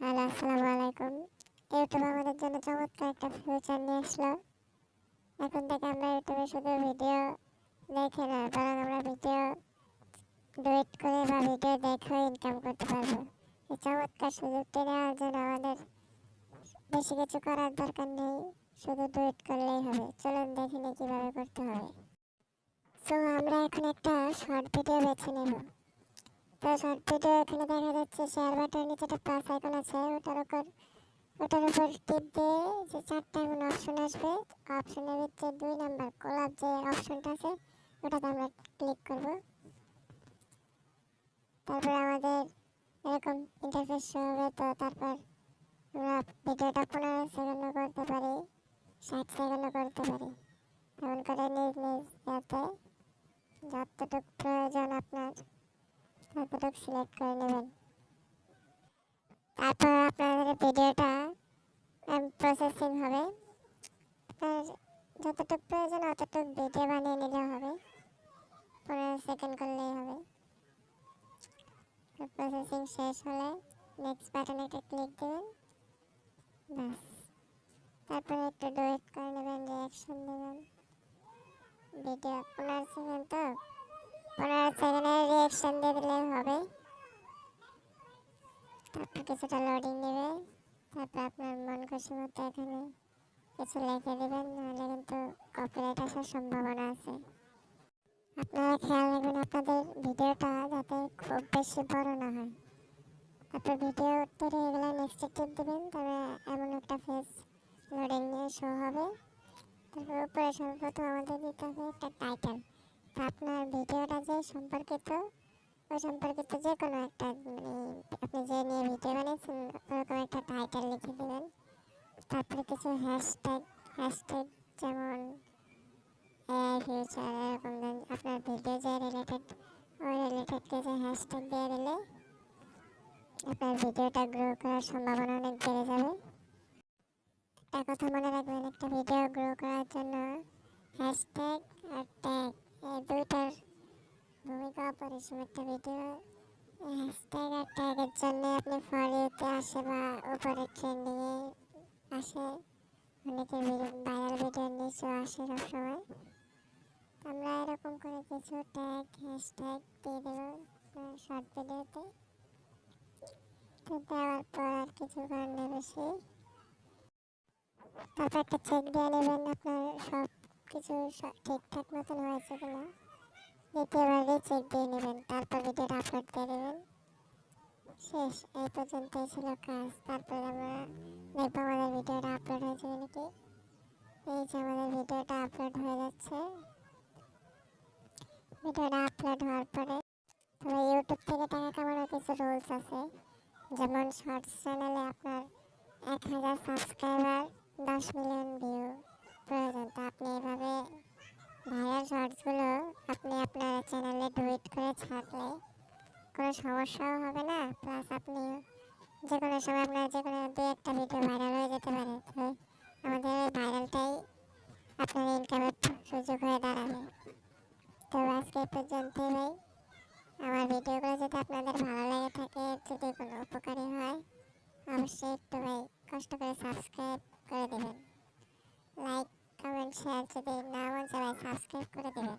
Hello, আসসালামু আলাইকুম। YouTube আমাদের জন্য চমৎকার একটা ফিউচার নিয়ে আসলো। এখন থেকে আমরা ইউটিউবে শুধু ভিডিও দেখে না, বরং আমরা ভিডিও ডুয়েট করে বা ভিডিও দেখে ইনকাম করতে পারব। এই চমৎকার সুযোগটি নেওয়ার জন্য আমাদের বেশি কিছু করার দরকার নেই, শুধু ডুয়েট করলেই হবে। চলুন দেখে নিই কীভাবে করতে হবে। তো আমরা এখন একটা শর্ট ভিডিও বেছে নেব। তো শর্ট ভিডিও এখানে দেখা যাচ্ছে শেয়ার বাটনের নিচে একটা প্লাস আইকন আছে, ওটার উপর ওটার উপর টিপ দিয়ে যে চারটা এমন অপশন আসবে অপশনের ভিতরে দুই নাম্বার কোলাপ যে অপশনটা আছে, ওটাতে আমরা ক্লিক করব। তারপর আমাদের এরকম ইন্টারফেস শো হবে, তো তারপর আমরা ভিডিওটা পনেরো সেকেন্ড করতে পারি, ষাট সেকেন্ড করতে পারি। এমন করে নিজ নিজ ইয়াতে, যতটুকু প্রয়োজন আপনার। ততটুকু সিলেক্ট করে নেবেন। তারপর আপনাদের ভিডিওটা প্রসেসিং হবে। যতটুকু প্রয়োজন অতটুকু ভিডিও বানিয়ে নিলে হবে। পনেরো সেকেন্ড করলেই হবে। প্রসেসিং শেষ হলে নেক্সট বাটনে একটা ক্লিক দেবেন। ব্যাস। তারপরে একটু ডুয়েট করে নেবেন রিয়াকশন দেবেন। ভিডিও পনেরো সেকেন্ড তো। পনেরো সেকেন্ডের রিয়াকশন দিয়ে দিলে হবে। তারপর কিছুটা লোডিং নেবে। তারপর আপনার মন খুশি মতো এখানে কিছু লিখে দেবেন, নাহলে কিন্তু কপিরাইট আসার সম্ভাবনা আছে। আপনারা খেয়াল রাখবেন আপনাদের ভিডিওটা যাতে খুব বেশি বড় না হয়। তারপর ভিডিও তৈরি হয়ে গেলে নেক্সট টিপ দেবেন, তবে এমন একটা ফেস লোডিং নিয়ে শো হবে। তারপর উপরে সর্বপ্রথম আমাদের দিতে হবে একটা টাইটেল আপনার ভিডিওটা যে সম্পর্কিত, ওই সম্পর্কিত যে কোনো একটা মানে আপনি যে নিয়ে ভিডিও বানিয়েছেন, ওরকম একটা টাইটেল লিখে দেবেন। তারপরে কিছু হ্যাশট্যাগ হ্যাশট্যাগ যেমন ফিউচার এরকম আপনার ভিডিও যে রিলেটেড ওই রিলেটেড কিছু হ্যাশট্যাগ দিয়ে দিলে, আপনার ভিডিওটা গ্রো করার সম্ভাবনা অনেক বেড়ে যাবে। একটা কথা মনে রাখবেন, একটা ভিডিও গ্রো করার জন্য হ্যাশট্যাগ আর ট্যাগ এই দুইটার ভূমিকা অপরিসীম একটা ভিডিও হ্যাশট্যাগ আর ট্যাগের জন্য আপনি ফর ইউতে আসে বা উপরে ট্রেন্ডিংয়ে আসে। অনেকে ভাইরাল ভিডিওর নিচেও আসে সবসময়। আমরা এরকম করে কিছু ট্যাগ হ্যাশট্যাগ দিয়ে দেবো শর্ট ভিডিওতে তো। দেওয়ার পর আর কিছু নেই বেশি। তারপর একটা চেক দিয়ে নেবেন আপনার সব কিছু ঠিকঠাক মতন হয়েছে কিনা দ্বিতীয়বার চেক দিয়ে নেবেন, তারপর ভিডিওটা আপলোড দিয়ে দেবেন। শেষ, এই পর্যন্তই ছিল কাজ। তারপরে আমরা দেখব আমাদের ভিডিওটা আপলোড হয়েছে নাকি এই যে আমাদের ভিডিওটা আপলোড হয়ে যাচ্ছে। ভিডিওটা আপলোড হওয়ার পরে তবে ইউটিউব থেকে টাকা কামানোর কিছু রুলস আছে। যেমন শর্টস চ্যানেলে আপনার এক হাজার সাবস্ক্রাইবার দশ মিলিয়ন ভিউ প্রয়োজন তো আপনি এভাবে ভাইরাল শর্টসগুলো আপনি আপনার চ্যানেলে ডুইট করে ছাড়লে কোনো সমস্যাও হবে না? প্লাস আপনি যে কোনো সময় আপনার যে কোনো দু একটা ভিডিও ভাইরাল হয়ে যেতে পারে। তো আমাদের ওই ভাইরালটাই আপনার ইনকামের সুযোগ হয়ে দাঁড়াবে। তো আজকে পর্যন্তই ভাই। আমার ভিডিওগুলো যদি আপনাদের ভালো লেগে থাকে, যদি কোনো উপকারী হয়, অবশ্যই একটু ভাই কষ্ট করে সাবস্ক্রাইব করে দেবেন। লাইক কমেন্ট শেয়ার যদি না মন চায় সাবস্ক্রাইব করে দেবেন